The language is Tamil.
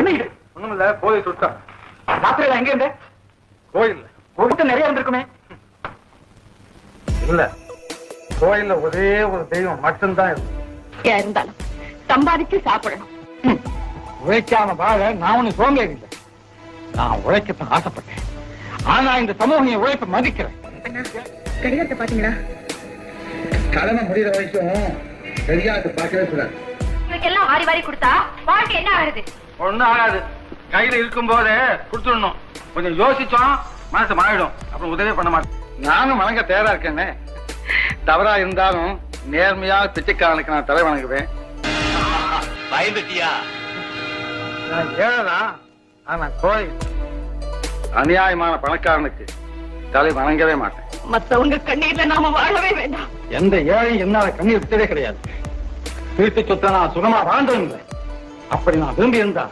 என்ன இது கோயில் சுத்தம் ராத்திரியில எங்க இருந்த? கோயில் கூட்டம் நிறைய இருந்திருக்குமே. இல்ல. கோயில்ல ஒரே ஒரு தெய்வம் மட்டும்தான் இருக்கு. இருந்தாலும் சம்பாதிச்சு சாப்பிடணும். உழைக்காம வாழ நான் ஒண்ணு சோம்பேறி இல்லை நான் உழைக்கத்தான் ஆசைப்பட்டேன். ஆனா இந்த சமூகம் என் உழைப்பை மதிக்கிறேன் கடிகாரத்தை பாத்தீங்களா கடமை முடிகிற வரைக்கும் கடிகாரத்தை பார்க்கவே கூடாது. இவருக்கெல்லாம் வாரி வாரி கொடுத்தா வாழ்க்கை என்ன ஆகுது ஒண்ணும் ஆகாது. கையில இருக்கும் போதே கொடுத்துடணும். கொஞ்சம் யோசிச்சோம் மனசு மாறிடும். அப்புறம் உதவி பண்ண மாட்டேன் நானும் வணங்க தயாரா இருக்கேனே. தவறா இருந்தாலும் நேர்மையா பிச்சைக்காரனுக்கு நான் தலை வணங்குவேன். பயந்துட்டியா? நான் ஏழதான் ஆனா கோயில் அநியாயமான பணக்காரனுக்கு தலை வணங்கவே மாட்டேன். மத்தவங்க கண்ணீர்ல நாம வாழவே வேண்டாம். எந்த ஏழை என்னால கண்ணீர் விட்டதே கிடையாது. வீட்டு சொத்த நான் சுகமா வாழ்ந்ததும் அப்படி நான் விரும்பி இருந்தா